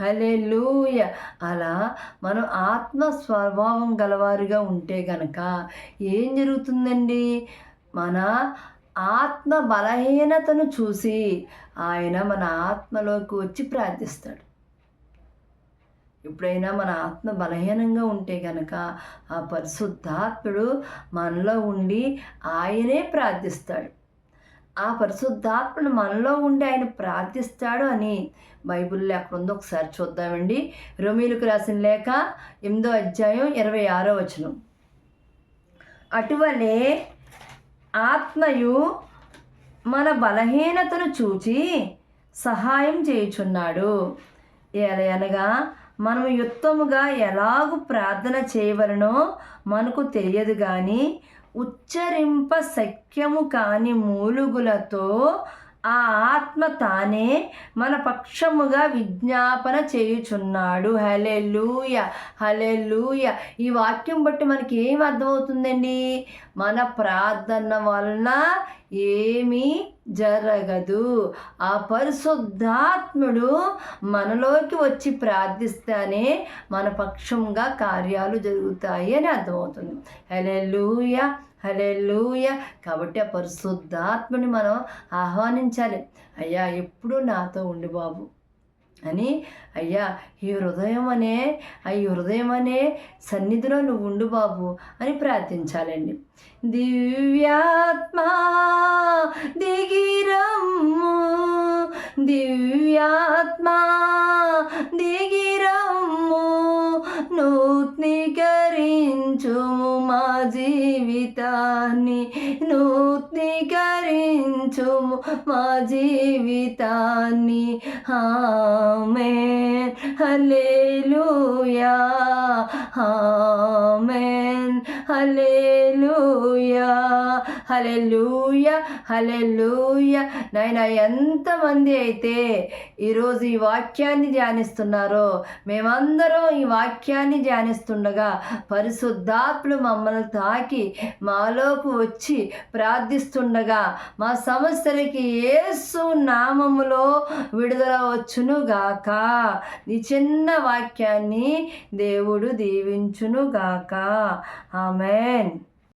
Hallelujah అలా మనం ఆత్మ స్వభావం గలవారుగా ఉంటే గనక ఏం జరుగుతుందండి? మన ఆత్మ బలహీనతను చూసి ఆయన మన ఆత్మలోకి వచ్చి ప్రార్థిస్తాడు. ఎప్పుడైనా మన ఆత్మ బలహీనంగా ఉంటే గనక ఆ పరిశుద్ధాత్ముడు మనలో ఉండి ఆయనే ప్రార్థిస్తాడు. ఆ పరిశుద్ధాత్మను మనలో ఉండి ఆయన ప్రార్థిస్తాడు అని బైబిల్లో అక్కడ ఉందో ఒకసారి చూద్దామండి. రోమిలకు రాసిన లేఖ ఎనిమిదో అధ్యాయం ఇరవై ఆరో వచనం. అటువలే ఆత్మయు మన బలహీనతను చూచి సహాయం చేయుచున్నాడు. ఎలయనగా మనము యుక్తముగా ఎలాగూ ప్రార్థన చేయవలనో మనకు తెలియదు కానీ ఉచ్చరింప శక్యము కాని మూలుగులతో ఆ ఆత్మ తానే మన పక్షముగా విజ్ఞాపన చేయుచున్నాడు. హలే లూయ హలే లూయ ఈ వాక్యం బట్టి మనకి ఏం అర్థమవుతుందండి? మన ప్రార్థన వలన ఏమీ జరగదు. ఆ పరిశుద్ధాత్ముడు మనలోకి వచ్చి ప్రార్థిస్తేనే మన పక్షంగా కార్యాలు జరుగుతాయి అని అర్థమవుతుంది. హలే లూయ హలెలూయ కాబట్టి ఆ పరిశుద్ధాత్మని మనం ఆహ్వానించాలి. అయ్యా ఎప్పుడు నాతో ఉండి బాబు. అని అయ్యా ఈ హృదయం అనే ఆ ఈ హృదయం అనే సన్నిధిలో నువ్వు ఉండు బాబు అని ప్రార్థించాలండి. దివ్యాత్మా దిగిరమ్ము. దివ్యాత్మా దిగిరమ్ము. నూత్నీకరించుము. జీవితాన్ని నూత్నీకరించుము. మా జీవితాన్ని. ఆమె hallelujah amen. Hallelujah hallelujah hallelujah నాయన ఎంతమంది అయితే ఈరోజు ఈ వాక్యాన్ని ధ్యానిస్తున్నారో మేమందరం ఈ వాక్యాన్ని ధ్యానిస్తుండగా పరిశుద్ధాత్ములు మమ్మల్ని తాకి మాలోకి వచ్చి ప్రార్థిస్తుండగా మా సమస్యలకి ఏసు నామములో విడుదల వచ్చును గాక. ఈ చిన్న వాక్యాన్ని దేవుడు దీవించును గాక. ఆమెన్.